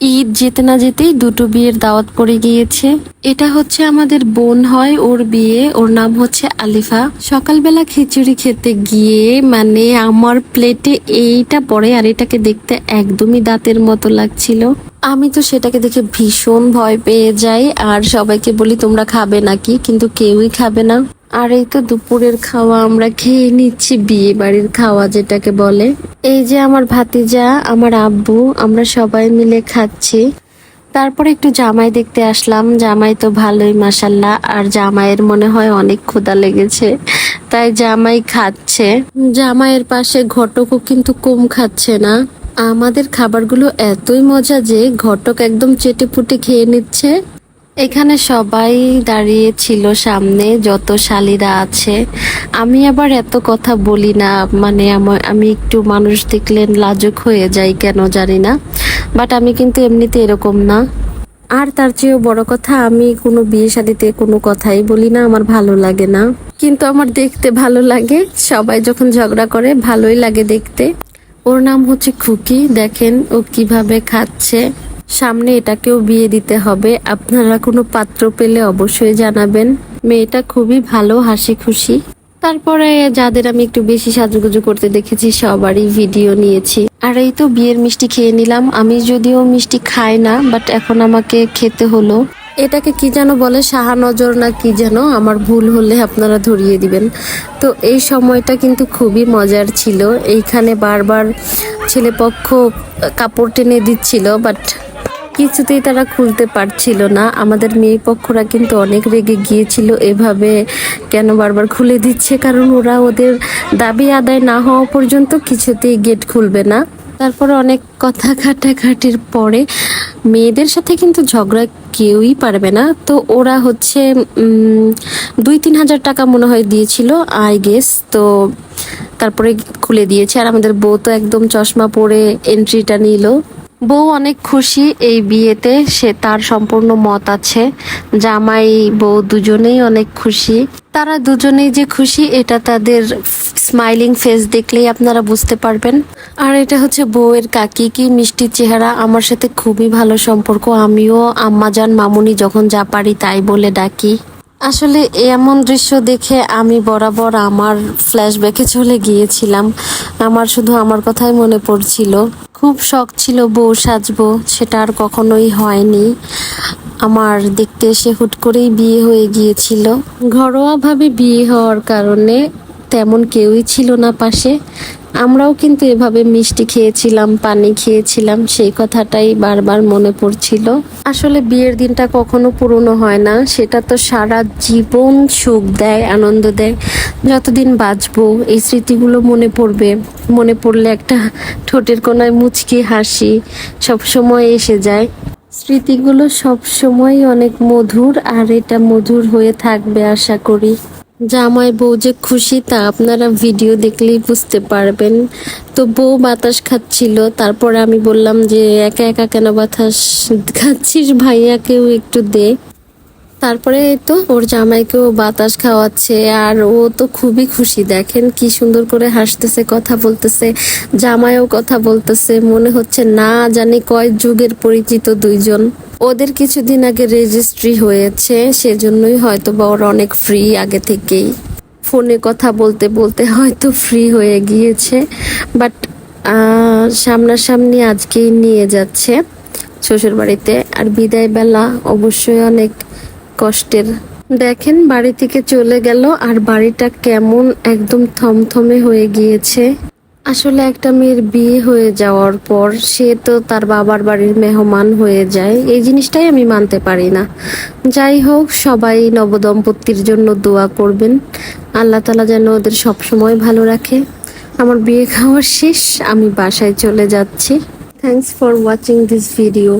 ঈদ যেতে না যেতেই দুটো বিয়ের দাওয়াত পড়ে গিয়েছে। এটা হচ্ছে আমাদের বোন হয় ওর বিয়ে, ওর নাম হচ্ছে আলিফা। সকালবেলা খিচুড়ি খেতে গিয়ে মানে আমার প্লেটে এইটা পড়ে আর এটাকে দেখতে একদমই দাঁতের মতো লাগছিল। আমি তো সেটাকে দেখে ভীষণ ভয় পেয়ে যাই আর সবাইকে বলি, তোমরা খাবে নাকি? কিন্তু কেউই খাবে না। আর এই তো দুপুরের খাওয়া, আমরা খেয়ে নিচ্ছি বিয়ে বাড়ির খাওয়া যেটাকে বলে। এই যে আমার ভাতিজা, আমার আব্বু, আমরা সবাই মিলে খাচ্ছি। তারপরে একটু জামাই দেখতে আসলাম। জামাই তো ভালোই মাসাল্লাহ আর জামাইয়ের মনে হয় অনেক ক্ষুধা লেগেছে, তাই জামাই খাচ্ছে। জামাইয়ের পাশে ঘটকও কিন্তু কম খাচ্ছে না। আমাদের খাবারগুলো এতই মজা যে ঘটক একদম চেটে পুটে খেয়ে নিচ্ছে। এখানে সবাই দাঁড়িয়ে ছিল সামনে, যত শালিরা আছে। আমি আবার এত কথা বলি না মানে আমি একটু মানুষ দেখলেন লাজুক হয়ে যাই, কেন জানি না। বাট আমি কিন্তু এমনিতে এরকম না। আর তার চেয়েও বড় কথা, আমি কোনো বিয়ে শাদিতে কোনো কথাই বলি না, আমার ভালো লাগে না। কিন্তু আমার দেখতে ভালো লাগে, সবাই যখন ঝগড়া করে, ভালোই লাগে দেখতে। ওর নাম হচ্ছে খুকি, দেখেন ও কীভাবে খাচ্ছে। সামনে এটাকেও বিয়ে দিতে হবে। আপনারা কোনো পাত্র পেলে অবশ্যই জানাবেন। মেয়েটা খুবই ভালো হাসি খুশি তারপরে যাদের আমি একটু বেশি সাজুগুজু করতে দেখেছি, সবারই ভিডিও নিয়েছি। আর এই তো বিয়ের মিষ্টি খেয়ে নিলাম। আমি যদিও মিষ্টি খাই না বাট এখন আমাকে খেতে হলো। এটাকে কি যেন বলে সাহা নজর না কি যেন, আমার ভুল হলে আপনারা ধরিয়ে দিবেন। তো এই সময়টা কিন্তু খুবই মজার ছিল। এইখানে বারবার ছেলেপক্ষ কাপড় টেনে দিচ্ছিল বাট কিছুতেই তারা খুলতে পারছিল না। আমাদের মেয়ে পক্ষরা কিন্তু অনেক রেগে গিয়েছিল এভাবে কেন বারবার খুলে দিচ্ছে, কারণ ওরা ওদের দাবি আদায় না হওয়া পর্যন্ত কিছুতেই গেট খুলবে না। তারপরে অনেক কথা কাটাকাটির পরে মেয়েদের সাথে কিন্তু ঝগড়া কেউই পারবে না। তো ওরা হচ্ছে দুই তিন হাজার টাকা মনে হয় দিয়েছিল, আই গেস। তো তারপরে খুলে দিয়েছে। আর আমাদের বউ তো একদম চশমা পরে এন্ট্রিটা নিল। বউ অনেক খুশি এই বিয়েতে, সে তার সম্পূর্ণ মত আছে। জামাই, বউ দুজনেই অনেক খুশি। তারা দুজনেই যে খুশি, এটা তাদের স্মাইলিং ফেস দেখলেই আপনারা বুঝতে পারবেন। আর এটা হচ্ছে বউয়ের কাকি কি মিষ্টি চেহারা। আমার সাথে খুবই ভালো সম্পর্ক। আমিও আম্মাজান, মামুনি যখন যা পারি তাই বলে ডাকি। আসলে এমন দৃশ্য দেখে আমি বরাবর আমার ফ্ল্যাশব্যাকে চলে গিয়েছিলাম। আমার শুধু আমার কথাই মনে পড়ছিল। খুব শখ ছিল বউ সাজবো, সেটা আর কখনোই হয়নি। আমার দেখতে এসে হুট করেই বিয়ে হয়ে গিয়েছিল। ঘরোয়াভাবে বিয়ে হওয়ার কারণে তেমন কেউই ছিল না পাশে। আমরাও কিন্তু এভাবে মিষ্টি খেয়েছিলাম, পানি খেয়েছিলাম, সেই কথাটাই বারবার মনে পড়ছিল। আসলে বিয়ের দিনটা কখনো পুরনো হয় না, সেটা তো সারা জীবন সুখ দেয়, আনন্দ দেয়। যতদিন বাঁচবো, এই স্মৃতিগুলো মনে পড়বে। মনে পড়লে একটা ঠোঁটের কোনায় মুচকি হাসি সব সময় এসে যায়। স্মৃতিগুলো সব সময় অনেক মধুর, আর এটা মধুর হয়ে থাকবে, আশা করি। জামাই বউ যে খুশি তা আপনারা ভিডিও দেখলেই বুঝতে পারবেন। তো বউ বাতাস খাচ্ছিল, তারপরে আমি বললাম যে, একা একা কেন বাতাস খাচ্ছিস ভাইয়াকেও একটু দে। তারপরে তো ওর জামাইকেও বাতাস খাওয়াচ্ছে, আর ও তো খুবই খুশি। দেখেন কি সুন্দর করে হাসতেছে, কথা বলতেছে, জামাইও কথা বলতেছে। মনে হচ্ছে না জানি কয় যুগের পরিচিত দুইজন। ওদের কিছুদিন আগে রেজিস্ট্রি হয়েছে, সেজন্যই হয়তো বা ওরা অনেক ফ্রি আগে থেকেই। ফোনে কথা বলতে বলতে হয়তো ফ্রি হয়ে গিয়েছে বাট সামনাসামনি আজকেই নিয়ে যাচ্ছে শ্বশুর বাড়িতে আর বিদায় বেলা অবশ্যই অনেক কষ্টের। দেখেন বাড়ি থেকে চলে গেল, আর বাড়িটা কেমন একদম থমথমে হয়ে গিয়েছে। আসলে একটা মেয়ের বিয়ে হয়ে যাওয়ার পর সে তো তার বাবার বাড়ির মেহমান হয়ে যায়, এই জিনিসটাই আমি মানতে পারি না। যাই হোক, সবাই নবদম্পতির জন্য দোয়া করবেন। আল্লাহ তালা যেন ওদের সবসময় ভালো রাখে। আমার বিয়ে খাওয়া শেষ, আমি বাসায় চলে যাচ্ছি। Thanks for watching this video